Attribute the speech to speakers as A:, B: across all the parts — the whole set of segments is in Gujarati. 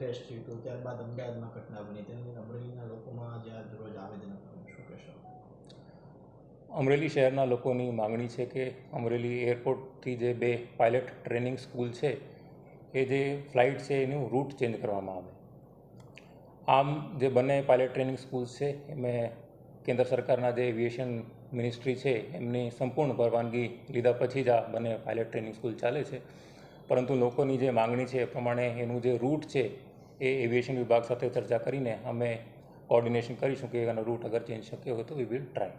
A: ક્રેશ થયું હતું ત્યારબાદ અમદાવાદમાં ઘટના બની. તેની અમરેલીના લોકોમાં જે રોજ આવેદન શું કહેશો?
B: અમરેલી શહેરના લોકોની માગણી છે કે અમરેલી એરપોર્ટથી જે બે પાયલટ ટ્રેનિંગ સ્કૂલ છે, એ જે ફ્લાઇટ છે એનું રૂટ ચેન્જ કરવામાં આવે. આમ જે બંને પાયલટ ટ્રેનિંગ સ્કૂલ્સ છે, એમાં કેન્દ્ર સરકારના જે એવિએશન મિનિસ્ટ્રી છે, એમની સંપૂર્ણ પરવાનગી લીધા પછી જ આ બંને પાયલટ ટ્રેનિંગ સ્કૂલ ચાલે છે. પરંતુ લોકોની જે માગણી છે એ પ્રમાણે એનું જે રૂટ છે એ એવિએશન વિભાગ સાથે ચર્ચા કરીને અમે કોર્ડિનેશન કરીશું કે એનો રૂટ અગર ચેન્જ શક્ય હોય તો વી વિલ ટ્રાય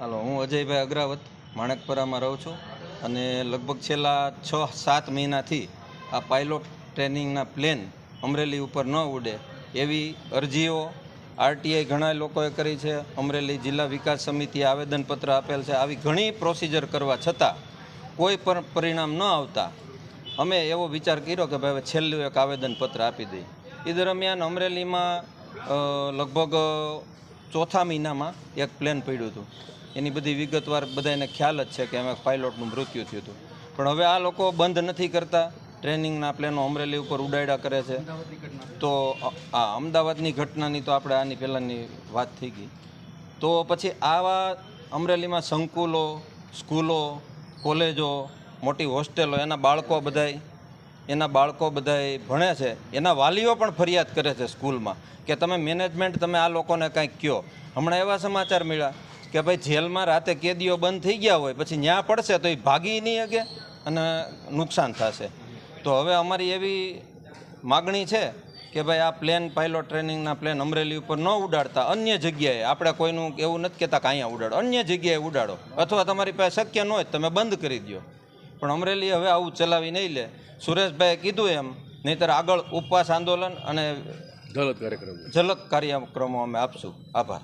C: હાલો, હું અજયભાઈ અગ્રાવત, માણેકપરામાં રહું છું અને લગભગ છેલ્લા છ સાત મહિનાથી આ પાયલોટ ટ્રેનિંગના પ્લેન અમરેલી ઉપર ન ઉડે એવી અરજીઓ આરટીઆઈ ઘણા લોકોએ કરી છે. અમરેલી જિલ્લા વિકાસ સમિતિએ આવેદનપત્ર આપેલ છે. આવી ઘણી પ્રોસિજર કરવા છતાં કોઈ પણ પરિણામ ન આવતા અમે એવો વિચાર કર્યો કે ભાઈ છેલ્લું એક આવેદનપત્ર આપી દઈએ. એ દરમિયાન અમરેલીમાં લગભગ ચોથા મહિનામાં એક પ્લેન પડ્યું હતું. એની બધી વિગતવાર બધાને ખ્યાલ જ છે કે એમાં પાયલોટનું મૃત્યુ થયું હતું. પણ હવે આ લોકો બંધ નથી કરતા. ટ્રેનિંગના પ્લેનો અમરેલી ઉપર ઉડાડ્યા કરે છે. તો આ અમદાવાદની ઘટનાની તો આપણે આની પહેલાંની વાત થઈ ગઈ. તો પછી આવા અમરેલીમાં સંકુલો, સ્કૂલો, કોલેજો મોટી હોસ્ટેલો, એના બાળકો બધાય, એના બાળકો બધાય ભણે છે. એના વાલીઓ પણ ફરિયાદ કરે છે સ્કૂલમાં કે તમે મેનેજમેન્ટ, તમે આ લોકોને કાંઈક કહો હમણાં એવા સમાચાર મળ્યા કે ભાઈ જેલમાં રાતે કેદીઓ બંધ થઈ ગયા હોય, પછી ન્યા પડશે તો એ ભાગી નહીં શકે અને નુકસાન થશે. તો હવે અમારી એવી માગણી છે કે ભાઈ આ પ્લેન પાયલોટ ટ્રેનિંગના પ્લેન અમરેલી ઉપર ન ઉડાડતા, અન્ય જગ્યાએ. આપણે કોઈનું એવું નથી કહેતા કે અહીંયા ઉડાડો, અન્ય જગ્યાએ ઉડાડો. અથવા તમારી પાસે શક્ય ન હોય તમે બંધ કરી દો પણ અમરેલી હવે આવું ચલાવી નહીં લે. સુરેશભાઈએ કીધું એમ નહીંતર આગળ ઉપવાસ આંદોલન અને ઝલક કાર્યક્રમો અમે આપશું. આભાર.